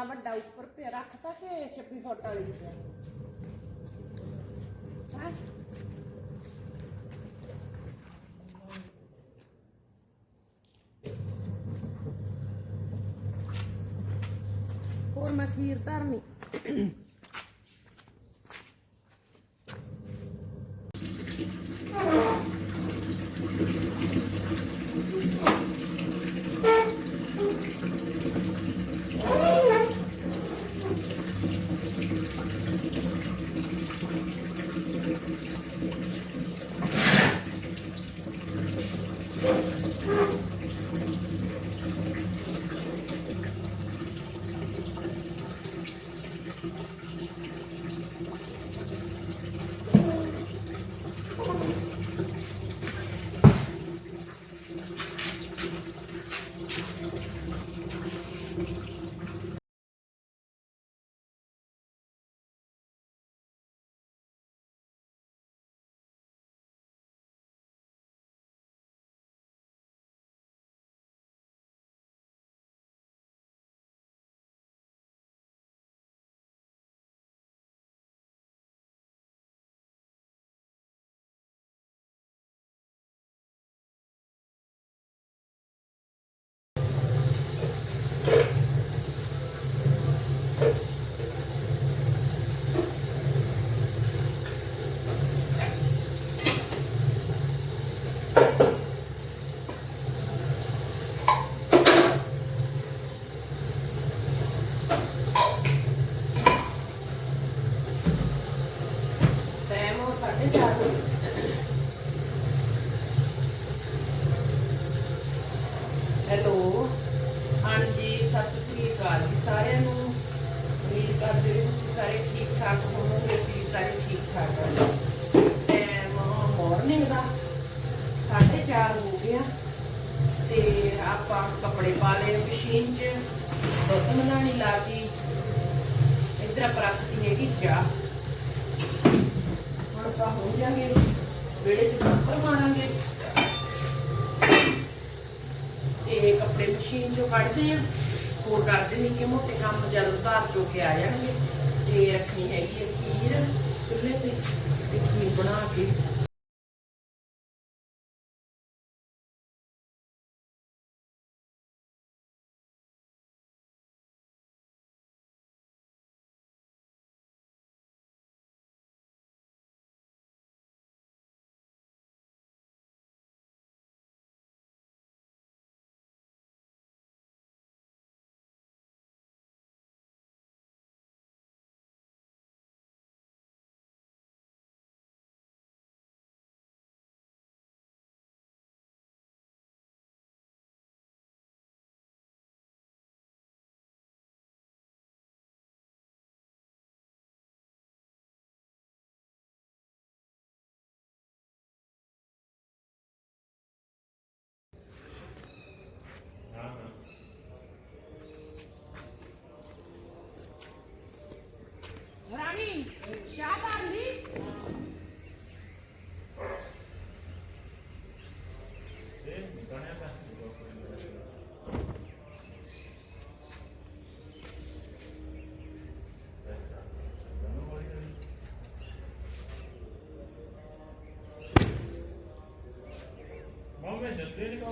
ਅਗਲਾ ਵੱਡਾ ਉੱਪਰ ਪਿਆ ਰੱਖਤਾ ਕਿ 26 ਫੁੱਟ ਵਾਲੀ ਦੀ ਪਿਆ ਹੈਂ? ਹੋਰ ਮੈਂ ਖੀਰ ਧਰਨੀ ਉਮੀਦ ਕਰਦੇ ਤੁਸੀਂ ਸਾਰੇ ਠੀਕ ਠਾਕ ਹੋਵੋਗੇ, ਅਸੀਂ ਸਾਰੇ ਠੀਕ ਠਾਕ ਹਾਂ ਟਾਈਮ ਮਾਰਨਿੰਗ ਦਾ 4:30 ਹੋ ਗਿਆ ਤੇ ਆਪਾਂ ਕੱਪੜੇ ਪਾ ਲਏ ਮਸ਼ੀਨ 'ਚ ਦੁੱਧ ਬਣਾਣੀ ਲਾ ਇਧਰ ਆਪਾਂ ਹੈਗੀ ਚਾਹ। ਹੁਣ ਆਪਾਂ ਹੋ ਜਾਗੇ ਵੇੜੇ 'ਚ ਕੱਪੜ ਮਾਰਾਂਗੇ। ਤੇ ਕੱਪੜੇ ਮਸ਼ੀਨ 'ਚੋਂ ਕੱਢਦੇ ਆ। ਹੋਰ ਕਰਦੇ ਨਹੀਂ ਕਿ ਮੋਟੇ ਕੰਮ ਜਦੋਂ ਘਰ ਚੋ ਕੇ ਆ ਜਾਣਗੇ। ਤੇ ਰੱਖਣੀ ਹੈਗੀ ਹੈ ਖੀਰ, ਚੁੱਲ੍ਹੇ ਤੇ ਖੀਰ ਬਣਾ ਕੇ।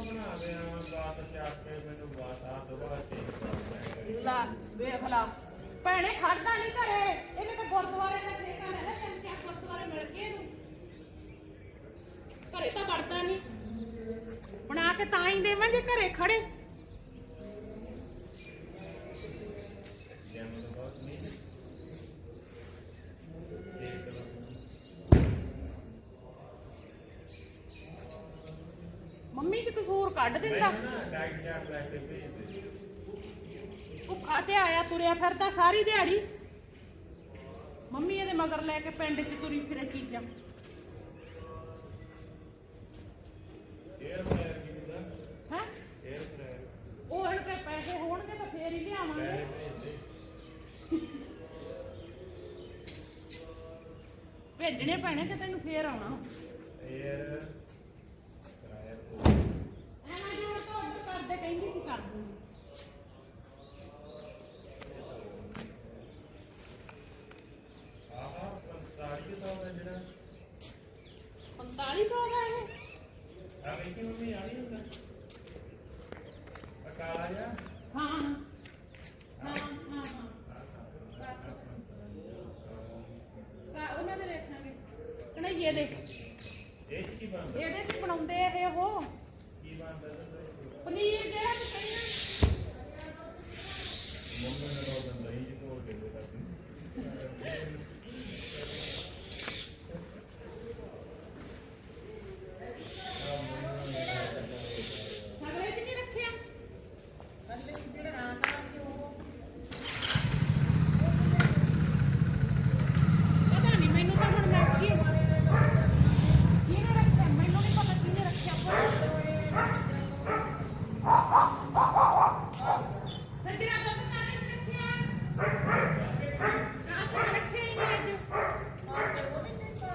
ਜੱਦੇ ਨਹੀਂ ਕੋ ਬਣਾ ਲਿਆ ਬਾਤ ਚੱਕ ਕੇ ਮੈਨੂੰ ਬਾਤ ਆ ਦੁਬਾਰਾ ਚੇਂਜ ਕਰ ਮੈਂ ਲਾ ਵੇਖ ਲਾ ਭੈਣੇ ਖੜਦਾ ਨਹੀਂ ਘਰੇ। ਇਹਨੇ ਤਾਂ ਗੁਰਦੁਆਰੇ ਦਾ ਠੇਕਾ ਲੈ ਲਿਆ ਤਿੰਨ ਚਾਰ ਗੁਰਦੁਆਰੇ ਮਿਲ ਗਏ ਇਹਨੂੰ? ਘਰੇ ਤਾਂ ਵੜਦਾ ਨਹੀਂ। ਬਣਾ ਕੇ ਤਾਂ ਹੀ ਦੇਵਾਂਗੇ ਘਰੇ ਖੜੇ। ਮੰਮੀ ਚ ਕਸੂਰ ਕੱਢ ਦਿੰਦਾ? ਡਾਈਟ ਚਾਰਟ ਆਇਆ ਤੁਰਿਆ ਫਿਰਦਾ ਸਾਰੀ ਦਿਹਾੜੀ। ਮੰਮੀ ਇਹਦੇ ਮਗਰ ਲੈ ਕੇ ਪਿੰਡ ਚ ਤੁਰੀ ਫਿਰੇ ਚੀਜ਼ਾਂ। ਏਅਰ ਫਰਾਇਰ ਕਿੰਨਾ ਹੈ? ਏਅਰ ਤੇ ਪੈਸੇ ਹੋਣਗੇ ਤਾਂ ਫੇਰ ਭੇਜਣੇ ਪੈਣੇ ਤੈਨੂੰ ਫੇਰ ਆਉਣਾ। ਏਅਰ ਤੋਂ ਕਹਿੰਦੀ ਸੀ ਕਰ ਦੂੰਗੀ। ਆਹਾ 45 ਦਾ ਜਿਹੜਾ। 4500 ਦਾ ਇਹ? ਆ ਵੇਖੀ ਮੰਮੀ ਆ ਨਹੀਂ ਹੁੰਦਾ। ਆ ਕਾਲਾ ਜਿਹਾ। ਹਾਂ ਹਾਂ। ਹਾਂ। ਹਾਂ ਉਹਨਾਂ ਦੇ ਦੇਖਾਂਗੇ ਕਣਈਏ ਦੇ ਇਹ ਕੀ ਬਣਦਾ? ਇਹਦੇ ਚ ਬਣਾਉਂਦੇ ਇਹ ਉਹ। ਕੀ ਬਣਦਾ? ਪਨੀਰ ਜਿਹੜਾ ਤੂੰ ਕਹਿੰਦਾ ਮੰਮੀ ਨੇ ਉਹ ਦਿਨ ਦਹੀਂ ਚ ਘੋਲ ਕੇ ਦੇ ਦਿੱਤੀ ਸਗਲੇ ਚ ਨਹੀਂ ਰੱਖਿਆ ਥੱਲੇ ਜਿਹੜਾ ਰਾਤ ਵਾਲਾ ਸੀ ਉਹ ਪਤਾ ਨਹੀਂ ਮੈਨੂੰ ਤਾਂ ਹੁਣ ਮੈਂ ਕੀ ਕਿਹਨੇ ਰੱਖਿਆ ਮੈਨੂੰ ਨਹੀਂ ਪਤਾ ਕਿਹਨੇ ਰੱਖਿਆ ਸੱਜਣਾ ਦੁੱਧ ਕਾਹਦੇ ਚ ਰੱਖਿਆ ਕਾਹਦੇ ਚ ਰੱਖਿਆ ਹੀ ਨਹੀਂ ਅੱਜ ਉਹਦੇ ਤੇ ਤਾਂ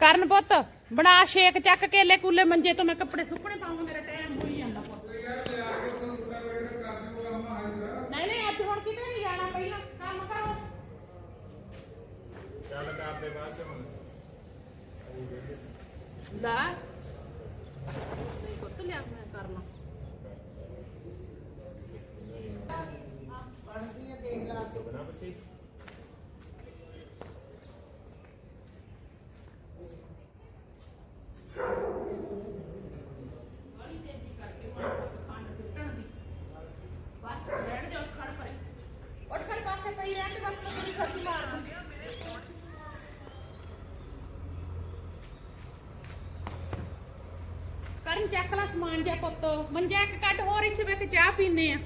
ਕਰਨ ਪੁੱਤ ਬਣਾ ਸ਼ੇਕ ਚੱਕ ਕੇਲੇ ਕੂਲੇ ਮੰਜੇ ਤੋਂ ਮੈਂ ਕੱਪੜੇ ਸੁੱਕਣੇ ਪਾਉਂਗਾ ਮੇਰਾ ਟਾਈਮ ਹੋਈ ਜਾਂਦਾ ਪੁੱਤ। ਨਹੀਂ ਨਹੀਂ ਅੱਜ ਹੁਣ ਕਿਤੇ ਨਹੀਂ ਜਾਣਾ ਪਹਿਲਾਂ ਕੰਮ ਕਰੋ। ਚੱਲ ਕਰ ਦੇ ਬਾਅਦ ਚ ਹੁਣ। ਲਾ। ਨਹੀਂ ਪੁੱਤ ਲਿਆ ਮੈਂ ਕਰ ਲਾਂ ਪੜਦੀ ਆ ਦੇਖ ਲਾ ਤੋਂ ਬਣਾ ਬੱਚੀ ਵਾਲੀ ਤੇਜ਼ੀ ਕਰਕੇ ਮਾਰ ਖੰਡ ਸੁੱਟਣ ਦੀ ਬਸ ਰਹਿਣ ਦੇ ਉੱਠ ਖੜ ਪਈ ਉੱਠ ਖੜ ਪਾਸੇ ਪਈ ਰਹਿਣ ਤੇ ਬਸ ਮੈਂ ਥੋੜੀ ਖੱਟੀ ਮਾਰ ਦੂੰ ਕਰਨ ਚੱਕ ਲਾ ਸਮਾਨ ਜਾ ਪੁੱਤ ਮੰਜਾ ਇੱਕ ਕੱਢ ਹੋਰ ਇੱਥੇ ਬੈ ਕੇ ਚਾਹ ਪੀਨੇ ਆ।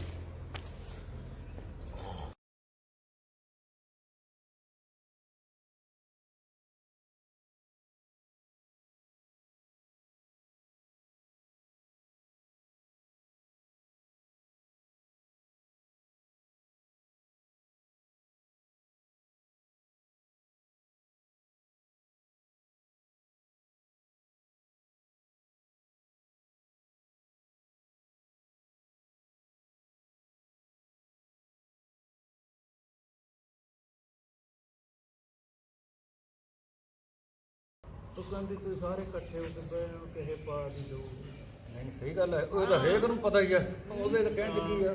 ਉਹ ਕਹਿੰਦੀ ਕੋਈ ਸਾਰੇ ਇਕੱਠੇ ਹੋ ਕੇ ਬਹਿਣ ਕਿਸੇ ਪਾ ਦੀ ਲੋ ਨਹੀਂ। ਸਹੀ ਗੱਲ ਹੈ ਉਹ ਤਾਂ ਹਰੇਕ ਨੂੰ ਪਤਾ ਹੀ ਹੈ। ਉਹਦੇ ਤਾਂ ਕਹਿਣ 'ਚ ਕੀ ਆ?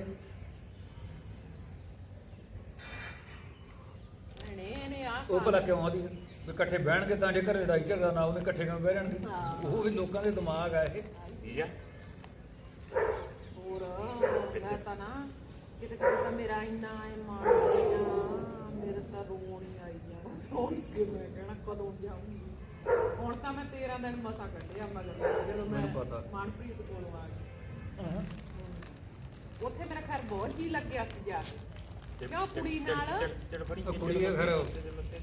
ਨੇ ਨੇ ਆ ਉਹ ਭਲਾ ਕਿਉਂ ਆਦੀ ਹੈ ਵੀ ਇਕੱਠੇ ਬਹਿਣਗੇ ਤਾਂ ਜੇ ਘਰੇ ਲੜਾਈ ਝਗੜਾ ਨਾ ਉਹਨੇ ਇਕੱਠੇ ਕਿਉਂ ਬਹਿ ਜਾਣਗੇ? ਉਹ ਵੀ ਲੋਕਾਂ ਦੇ ਦਿਮਾਗ ਆ ਇਹ। ਠੀਕ ਆ? ਹੋਰ ਮੈਂ ਤਾਂ ਨਾ ਕਿਤੇ ਕਿਤੇ ਤਾਂ ਮੇਰਾ ਇੰਨਾ ਮਾਣ ਗਿਆ ਮੇਰੇ ਤਾਂ ਰੋਣ ਹੀ ਆਈ ਜਾਣਾ ਸੋਣ ਕੇ ਮੈਂ ਕਹਿਣਾ ਕਦੋਂ ਜਾਊਂਗੀ? ਹੁਣ ਤਾਂ ਮੈਂ 13 ਦਿਨ ਮਸਾ ਕੱਢਿਆ ਮਗਰ ਜਦੋਂ ਮੈਂ ਮੈਨੂੰ ਪਤਾ। ਮਨਪ੍ਰੀਤ ਕੋਲੋਂ ਆ ਗਈ। ਉੱਥੇ ਮੇਰਾ ਖੈਰ ਬਹੁਤ ਜੀ ਲੱਗਿਆ ਸੀ ਜਾ ਕੇ ਕਿਉਂ ਕੁੜੀ ਨਾਲ? ਉਹ ਕੁੜੀ ਹੈ। ਘਰ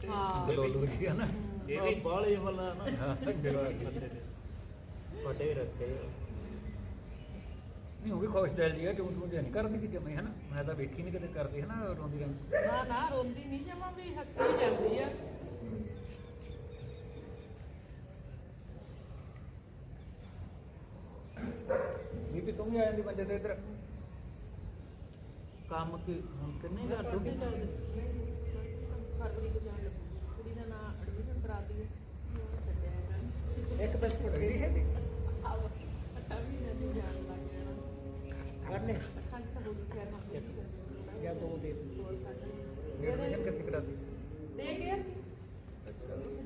ਹਾਂ ਜੀ ਹੈ ਨਾ। ਇਹ ਵੀ ਬਾਲੇ ਵਾਲਾ ਨਾ। ਵੱਡੇ ਰੱਖੇ। ਨਹੀਂ ਉਹ ਵੀ ਖੁਸ਼ ਦਿਲ ਜੀ ਹੈ ਕਿਉਂ ਤੂੰ ਨਹੀਂ ਕਰਦੀ ਕਿ ਜਮੇ ਹੈ ਨਾ ਮੈਂ ਤਾਂ ਵੇਖੀ ਨਹੀਂ ਕਦੇ ਕਰਦੀ ਹੈ ਨਾ ਰੋਂਦੀ ਰਹਿੰਦੀ। ਨਾ ਨਾ ਰੋਂਦੀ ਨਹੀਂ ਜਮਾ ਵੀ ਹੱਸੀ ਜਾਂਦੀ ਆ। ਬੀਬੀ ਤੂੰ ਵੀ ਆ ਜਾਂਦੀ ਮੰਜੇ ਤੇ ਇੱਧਰ। ਕੰਮ ਕੀ ਹੁਣ ਕਿੰਨੇ ਘਰ ਤੋਂ ਕੁੜੀ ਦਾ ਨਾਂ ਐਡਮਿਸ਼ਨ ਕਰਾ ਦਈਏ ਛੱਡਿਆ ਇਹਨਾਂ ਨੇ ਇੱਕ ਬਿਸਕੁਟ ਕਿਹੜੀ ਹੈ ਆਹ ਅੱਟਾ ਵੀ ਨਾ ਦੀ ਜਾਣ ਲੱਗ ਜਾਣਾ। ਕਰਨੇ। ਖੰਡ ਤਾਂ ਬੋਲੀ ਕਹਿ ਨਾ ਜਾਂ ਦੋ ਦੇ ਹੋਰ ਸਾਡੇ ਐਡਮਿਸ਼ਨ ਕਿੱਥੇ ਕਰਾਦੀ ਦੇ ਗਿਆ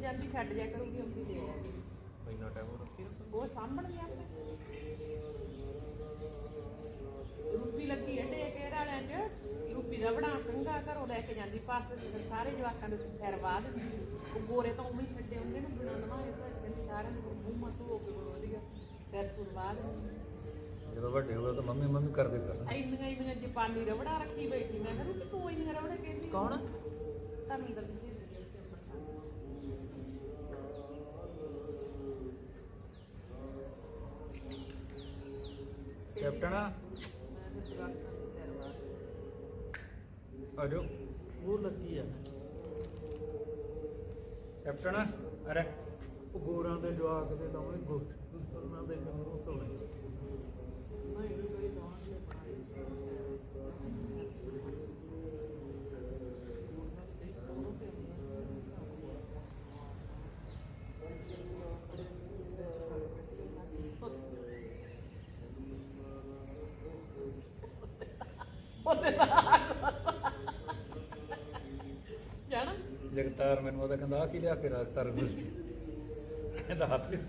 ਜਾਂਦੀ ਛੱਡ ਜਾ ਕਰੂਗੀ ਹੁੰਦੀ ਦੇ ਆ ਇੰਨਾ ਟਾਈਮ ਰੱਖੀ ਉਹ ਸਾਹਮਣ ਗਿਆ ਰੂਪੀ ਲੱਗੀ ਹੈ ਟੇਕੇ ਵਾਲਿਆਂ ਚ। ਰੂਪੀ ਦਾ ਬਣਾ ਕੰਗਾ ਘਰੋਂ ਲੈ ਕੇ ਜਾਂਦੀ ਪਾਸ ਸਾਰੇ ਜਵਾਕਾਂ ਦੇ ਉੱਤੇ ਸਿਰ ਵਾਹ ਦਿੰਦੀ। ਉਹ ਗੋਰੇ ਤਾਂ ਉਵੇਂ ਹੀ ਛੱਡੇ ਹੁੰਦੇ ਨੇ ਬਿਨਾਂ ਨਵਾਏ ਤਾਂ ਕਹਿੰਦੀ ਸਾਰਿਆਂ ਦੇ ਮੂੰਹ ਮਾ ਧੋ ਕੇ ਵਧੀਆ ਸਿਰ ਸੁਰ ਵਾਹ ਦਿੰਦੀ। ਜਦੋਂ ਵੱਡੇ ਹੋ ਗਏ ਤਾਂ ਮੰਮੀ ਮੰਮੀ ਕਰਦੇ ਕਰ ਇੰਨੀਆਂ ਇੰਨੀਆਂ ਜਪਾਨੀ ਰਬੜਾ ਰੱਖੀ ਬੈਠੀ ਮੈਂ ਕਿਹਾ ਰੂਪੀ ਤੂੰ ਇੰਨੀਆਂ ਰਬੜਾ ਕਹਿੰਦੀ। ਕੌਣ? ਧਰਮਿੰਦਰ ਦੀ ਕਹਿਣਾ ਅਜੋ ਉਹ ਲੱਗੀ ਆ। ਕੈਪਟਨ ਅਰੇ। ਉਹ ਗੋਰਾਂ ਦੇ ਜਵਾਕ ਦੇ ਲਾਉਣੇ ਗੋਟ ਉਹਨਾਂ ਦੇ ਜਾਣਾ ਜਗਤਾਰ ਮੈਨੂੰ ਉਹਦਾ ਕਹਿੰਦਾ ਆ ਕੀ ਲਿਆ ਕੇ ਰੱਖ ਤਰ ਕਹਿੰਦਾ, ਹੱਥ ਵਿੱਚ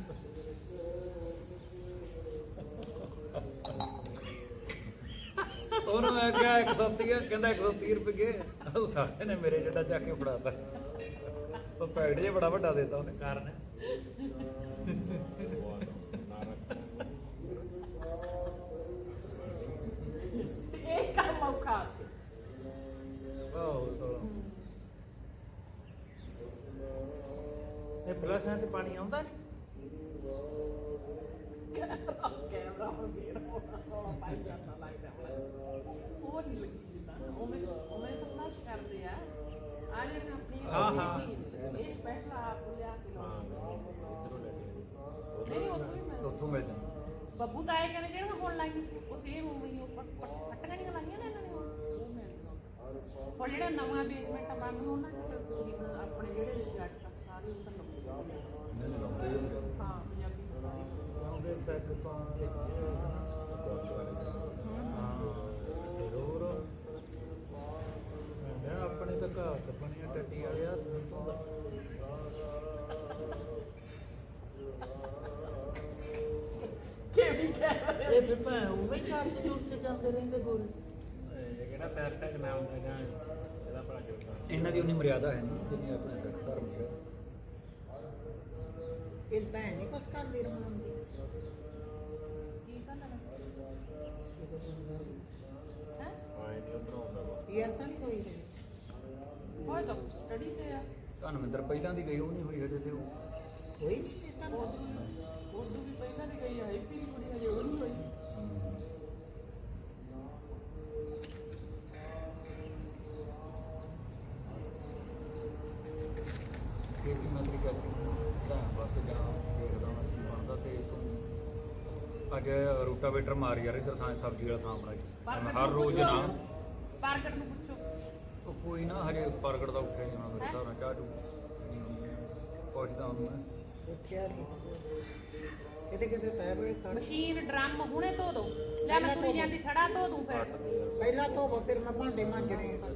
ਉਹਨੂੰ ਮੈਂ ਕਿਹਾ 130 ਕਹਿੰਦਾ 130 ਰੁਪਏ ਉਹ ਸਾਰੇ ਨੇ ਮੇਰੇ ਜਿਹੜਾ ਚੱਕ ਕੇ ਫੜਾਤਾ। ਉਹ ਪੈਕਟ ਜੇ ਬੜਾ ਵੱਡਾ ਦੇਤਾ ਉਹਨੇ ਕਾਰਨ ਇਹ ਕੰਮ ਔਖਾ ਵਾਹ ਇਹ ਫਲਸ਼ਾਂ 'ਚ ਪਾਣੀ ਆਉਂਦਾ ਨਹੀਂ। ਕੈਮਰਾ ਹੋ ਗਿਆ ਰੋਣਾ ਪਾਈ ਜਾਂਦਾ ਲੱਗਦਾ ਉਹ ਨਹੀਂ ਲੱਗੀ ਜਿੱਦਾਂ ਉਹਨੇ ਉਹਨੇ ਤਾਂ ਫਲਸ਼ ਕਰਦੇ ਆ। ਆ ਜਿਹੜੇ ਆਪਣੀ ਹਾਂ, ਹਾਂ। ਇਹ ਸਪੈਸ਼ਲ ਆਪ ਲਿਆ ਕੇ ਨਹੀਂ ਉਹ ਤੋਂ ਹੀ। ਮੈਂ ਉੱਥੋਂ ਮਿਲ ਜਾਂਦਾ। ਬੱਬੂ ਤਾਂ ਇਹ ਕਹਿੰਦੇ ਜਿਹੜਾ ਹੁਣ ਲਾਈ ਉਹ ਸੇਮ ਉਵੇਂ ਹੀ ਉਹ ਪੱਟ- ਪੱਟੀਆਂ ਨਹੀਂ ਲਾਈਆਂ ਨਾ ਇਹਨਾਂ ਨੇ ਉਹ ਉਹ ਮਿਲ ਹੁਣ ਜਿਹੜਾ ਨਵਾਂ ਬੇਸਮੈਂਟ ਬਣ ਨੂੰ ਉਹਨਾਂ ਦੇ ਤਕਰੀਬਨ ਆਪਣੇ ਜਿਹੜੇ ਤੱਕ ਸਾਰੇ ਉਹ ਤਾਂ ਹੀ ਹਾਂ ਪੰਜਾਬੀ ਤਾਂ ਸਾਰੇ ਆਉਂਦੇ ਸੈੱਕ ਹਾਂ ਜ਼ਰੂਰ ਮੈਂ ਆਪਣੇ ਤਾਂ ਘਰ ਤੇ ਟੱਟੀ ਵਾਲਿਆ ਤੋਂ ਦਾ ਕਹਿ ਇਹ ਫਿਰ ਮੈਂ ਉਵੇਂ ਹੀ ਘਰ ਤੇ ਕੇ ਜਾਂਦੇ ਰਹਿੰਦੇ ਗੋਰੇ ਇਹ ਕਿਹੜਾ ਪੈਰ ਤੱਕ ਨਾ ਹੁੰਦਾ ਜਾਂ ਇਹਦਾ ਭਲਾ ਜੋਤਾ ਇਹਨਾਂ ਦੀ ਉਨੀ ਮਰਿਆਦਾ ਹੈ ਨਹੀਂ ਜਿੰਨੀ ਆਪਣੇ ਧਰਮ ਦੀ ਹੈ। ਇਹ ਭੈਣ ਨਹੀਂ ਕੁਛ ਕਰਦੀ ਰਮਾਨ ਦੀ? ਕੀ ਕਰਨਾ ਹੈ? ਹਾਂ ਇਹ ਉਧਰੋਂ ਆਉਂਦਾ ਵਾ। ਯਾਰ ਤਾਂ ਨਹੀਂ ਕੋਈ ਹੋਏ ਤਾਂ ਸਟੱਡੀ ਤੇ ਆ। ਧਨਵਿੰਦਰ ਪਹਿਲਾਂ ਦੀ ਗਈ ਉਹ ਨਹੀਂ ਹੋਈ ਹਜੇ ਤੇ ਉਹ। ਰੂਟਾਵੇਟਰ ਮਾਰ ਯਾਰ ਇਧਰ ਥਾਂ ਸਬਜ਼ੀ ਵਾਲਾ ਥਾਂ ਬਣਾ ਮੈਂ ਹਰ ਰੋਜ਼ ਨਾ ਪਾਰਕਰ ਨੂੰ ਪੁੱਛੋ। ਉਹ ਕੋਈ ਨਾ ਹਜੇ ਪ੍ਰਗਟ ਦਾ ਉੱਠਿਆ ਨਹੀਂ ਹੋਣਾ ਮੇਰੇ ਹਿਸਾਬ ਨਾਲ ਚਾਹ ਚੂ। ਪੁੱਛਦਾ ਉਹਨੂੰ ਮੈਂ। ਉੱਠਿਆ ਨਹੀਂ ਇਹਦੇ ਕਿਤੇ ਪੈ ਬੜੇ ਖੜ ਮਸ਼ੀਨ ਡਰਮ ਹੁਣੇ ਧੋ ਦੋ। ਲੈ ਮੈਂ ਤੁਰੀ ਜਾਂਦੀ ਥੜਾ ਧੋ ਦੂੰ ਫਿਰ। ਪਹਿਲਾਂ ਧੋਵੋ ਫਿਰ ਮੈਂ ਭਾਂਡੇ ਮਾਂਜਣੇ ਆ।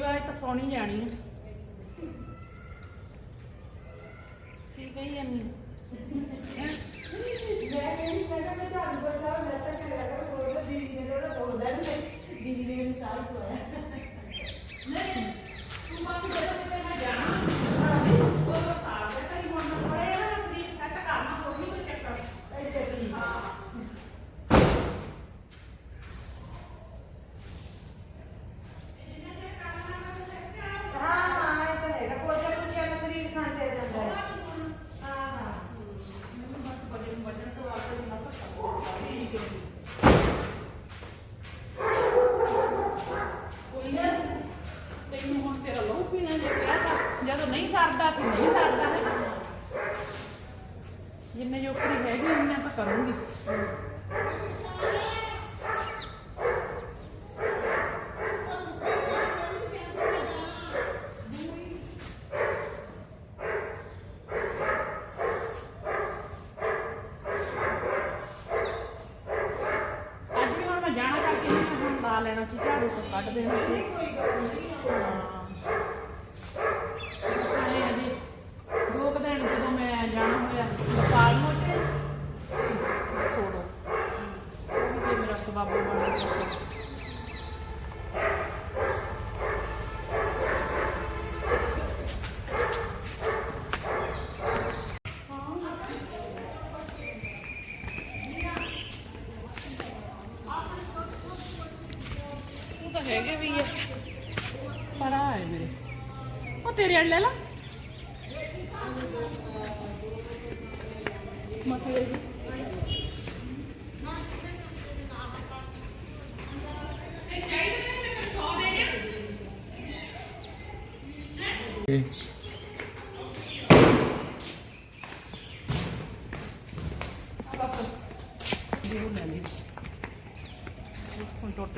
ਵਾਰ ਤਾਂ ਸੋਣੀ ਜਾਣੀ ਹੈ ਕੀ ਕਹੀ ਜਾਨੀ ਮੈਂ ਕਹਿੰਦਾ ਮੈਂ ਤੁਹਾਨੂੰ ਬਚਾਉ ਮੈਂ ਤਾਂ ਕਹਿ ਕੋਈ ਤਾਂ ਦੀਦੀ ਨੇ ਤਾਂ ਬੋਲਦਾ ਨਹੀਂ ਦੀਦੀ ਨੇ ਮੈਨੂੰ ਸਾਲ ਖਵਾਇਆ। ਨਹੀਂ ਤੂੰ ਮਾਸੀ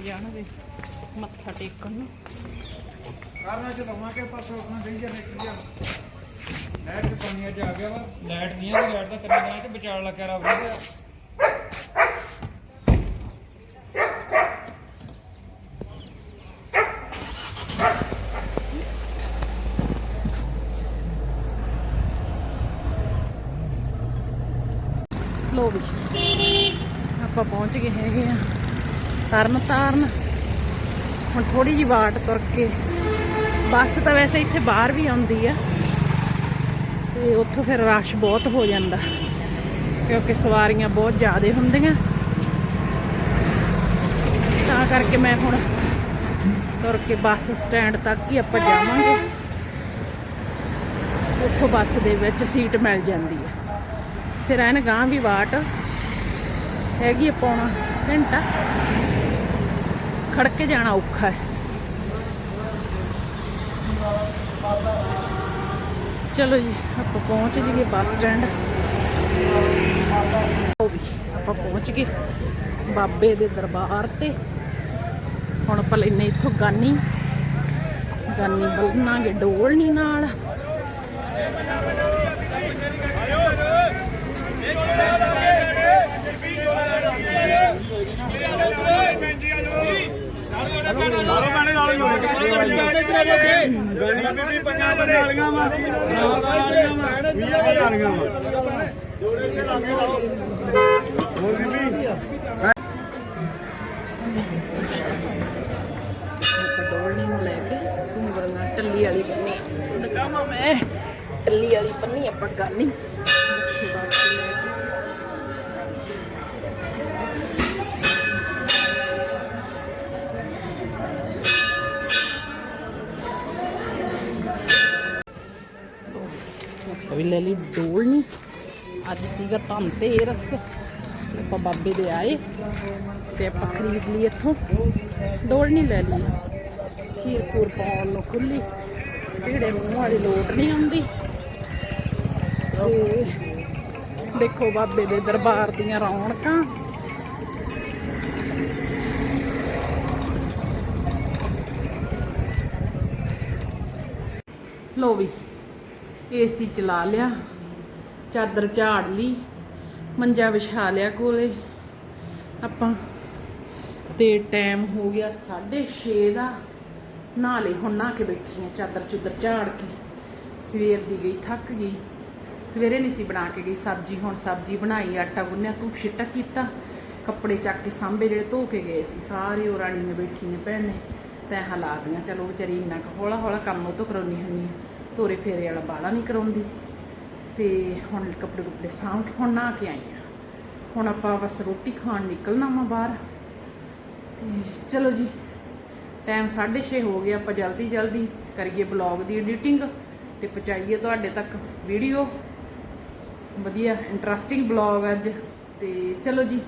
ਜਾਣਗੇ ਮੱਥਾ ਟੇਕਣ ਨੂੰ। ਕਰਨਾ ਚ ਲਵਾਂਗੇ ਪਾਸੋਂ ਆਪਣਾ ਦੇਈ ਜਾ ਨਿਕਲ ਜਾ ਲਾਈਟ ਤੇ ਪਾਣੀ ਅੱਜ ਆ ਗਿਆ ਵਾ। ਨਹੀਂ ਆ ਦਾ ਵਿਚਾਲ ਲੋ ਵੀ ਆਪਾਂ ਪਹੁੰਚ ਗਏ ਹੈਗੇ ਆ। ਤਰਨ ਤਾਰਨ। ਹੁਣ ਥੋੜੀ ਜੀ ਵਾਟ ਤੁਰ ਕੇ ਬੱਸ ਤਾਂ ਵੈਸੇ ਇੱਥੇ ਬਾਹਰ ਵੀ ਆਉਂਦੀ ਆ। ਤੇ ਉੱਥੋਂ ਫਿਰ ਰਸ਼ ਬਹੁਤ ਹੋ ਜਾਂਦਾ। ਕਿਉਂਕਿ ਸਵਾਰੀਆਂ ਬਹੁਤ ਜ਼ਿਆਦਾ ਹੁੰਦੀਆਂ। ਤਾਂ ਕਰਕੇ ਮੈਂ ਹੁਣ ਤੁਰ ਕੇ ਬੱਸ ਸਟੈਂਡ ਤੱਕ ਹੀ ਆਪਾਂ ਜਾਵਾਂਗੇ। ਉੱਥੋਂ ਬੱਸ ਦੇ ਵਿੱਚ ਸੀਟ ਮਿਲ ਜਾਂਦੀ ਹੈ ਫਿਰ ਐਨ ਗਾਂ ਵੀ ਵਾਟ ਹੈਗੀ ਆ, ਪੌਣਾ ਘੰਟਾ। ਖੜ ਕੇ ਜਾਣਾ ਔਖਾ ਹੈ। ਚਲੋ ਜੀ, ਆਪਾਂ ਪਹੁੰਚ ਜੀਏ ਬੱਸ ਸਟੈਂਡ। ਉਹ ਵੀ, ਆਪਾਂ ਪਹੁੰਚ ਗਏ ਬਾਬੇ ਦੇ ਦਰਬਾਰ ਤੇ। ਹੁਣ ਆਪਾਂ ਲੈਨੇ ਇੱਥੋਂ ਗਾਨੀ। ਗਾਨੀ ਬੋਲਣਾਗੇ ਡੋਲਣੀ ਨਾਲ। ਆਪਾਂ ਡੋਲਣੀ ਨੂੰ ਲੈ ਕੇ ਉਂਗਲਾਂ ਟੱਲੀ ਵਾਲੀ ਪੰਨੀ ਦਿਖਾਵਾਂ ਮੈਂ ਟੱਲੀ ਵਾਲੀ ਪੰਨੀ ਆਪਾਂ ਕਰਨੀ ਵੀ ਲੈ ਲਈ ਡੋਲਣੀ ਅੱਜ ਸੀਗਾ ਧੰਨ ਤੇ ਰਸ ਆਪਾਂ ਬਾਬੇ ਦੇ ਆਏ ਤੇ ਆਪਾਂ ਖਰੀਦ ਲਈ ਇੱਥੋਂ। ਡੋਲਣੀ ਲੈ ਲਈ। ਖੀਰ ਖੂਰ ਪਾਉਣ ਨੂੰ ਖੁੱਲੀ ਢੀੜੇ ਮੂੰਹ ਵਾਲੀ ਲੋਟ ਨਹੀਂ ਆਉਂਦੀ। ਤੇ ਦੇਖੋ ਬਾਬੇ ਦੇ ਦਰਬਾਰ ਦੀਆਂ ਰੌਣਕਾਂ। ਲੋ ਵੀ। ਏਸੀ ਚਲਾ ਲਿਆ, ਚਾਦਰ ਝਾੜ ਲਈ, ਮੰਜਾ ਵਿਛਾ ਲਿਆ ਕੋਲੇ। ਆਪਾਂ ਤੇ ਟਾਈਮ ਹੋ ਗਿਆ 6:30 ਦਾ। ਨਹਾ ਲਈ ਹੁਣ ਨਹਾ ਕੇ ਬੈਠੀ ਆ, ਚਾਦਰ ਚੁੱਦਰ ਝਾੜ ਕੇ। ਸਵੇਰ ਦੀ ਗਈ, ਥੱਕ ਗਈ। ਸਵੇਰੇ ਨਹੀਂ ਸੀ ਬਣਾ ਕੇ ਗਈ ਸਬਜ਼ੀ, ਹੁਣ ਸਬਜ਼ੀ ਬਣਾਈ, ਆਟਾ ਗੁੰਨਿਆ ਤੂੰ ਛਿੱਟਾ ਕੀਤਾ। ਕੱਪੜੇ ਚੱਕ ਕੇ ਸਾਂਭੇ ਜਿਹੜੇ ਧੋ ਕੇ ਗਏ ਸੀ, ਸਾਰੇ ਉਹ ਰਾਣੀ ਨੇ ਬੈਠੀ ਨੇ ਭੈਣ। ਨੇ ਤੈਂ ਹਾਲਾਤੀਆਂ ਚਲੋ ਵਿਚਾਰੀ ਇੰਨਾ ਕੁ ਹੌਲਾ ਹੌਲਾ ਕੰਮ ਉਹ ਤੋਂ ਕਰਾਉਣੀ ਹੁੰਦੀ ਆ। ਤੋਰੇ ਫੇਰੇ ਵਾਲਾ ਬਾਲਾ ਨਹੀਂ ਕਰਾਉਂਦੀ। ਤੇ ਹੁਣ ਕੱਪੜੇ ਕੁੱਪੜੇ ਸਾਂਭ ਕੇ ਹੁਣ ਨਹਾ ਕੇ ਆਈ ਆ ਹੁਣ ਆਪਾਂ ਬਸ ਰੋਟੀ ਖਾਣ ਨਿਕਲਣਾ ਵਾ ਬਾਹਰ। ਤੇ ਚਲੋ ਜੀ, ਟਾਈਮ 6:30 ਹੋ ਗਿਆ, ਆਪਾਂ ਜਲਦੀ ਜਲਦੀ ਕਰੀਏ ਬਲੌਗ ਦੀ ਐਡੀਟਿੰਗ ਤੇ ਪਹੁੰਚਾਈਏ ਤੁਹਾਡੇ ਤੱਕ ਵੀਡੀਓ। ਵਧੀਆ, ਇੰਟਰਸਟਿੰਗ ਬਲੌਗ ਅੱਜ। ਤੇ ਚਲੋ ਜੀ,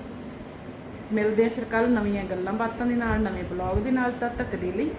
ਮਿਲਦੇ ਆ ਫਿਰ ਕੱਲ ਨਵੀਆਂ ਗੱਲਾਂ ਬਾਤਾਂ ਦੇ ਨਾਲ, ਨਵੇਂ ਬਲੌਗ ਦੇ ਨਾਲ, ਤਦ ਤੱਕ ਦੇ ਲਈ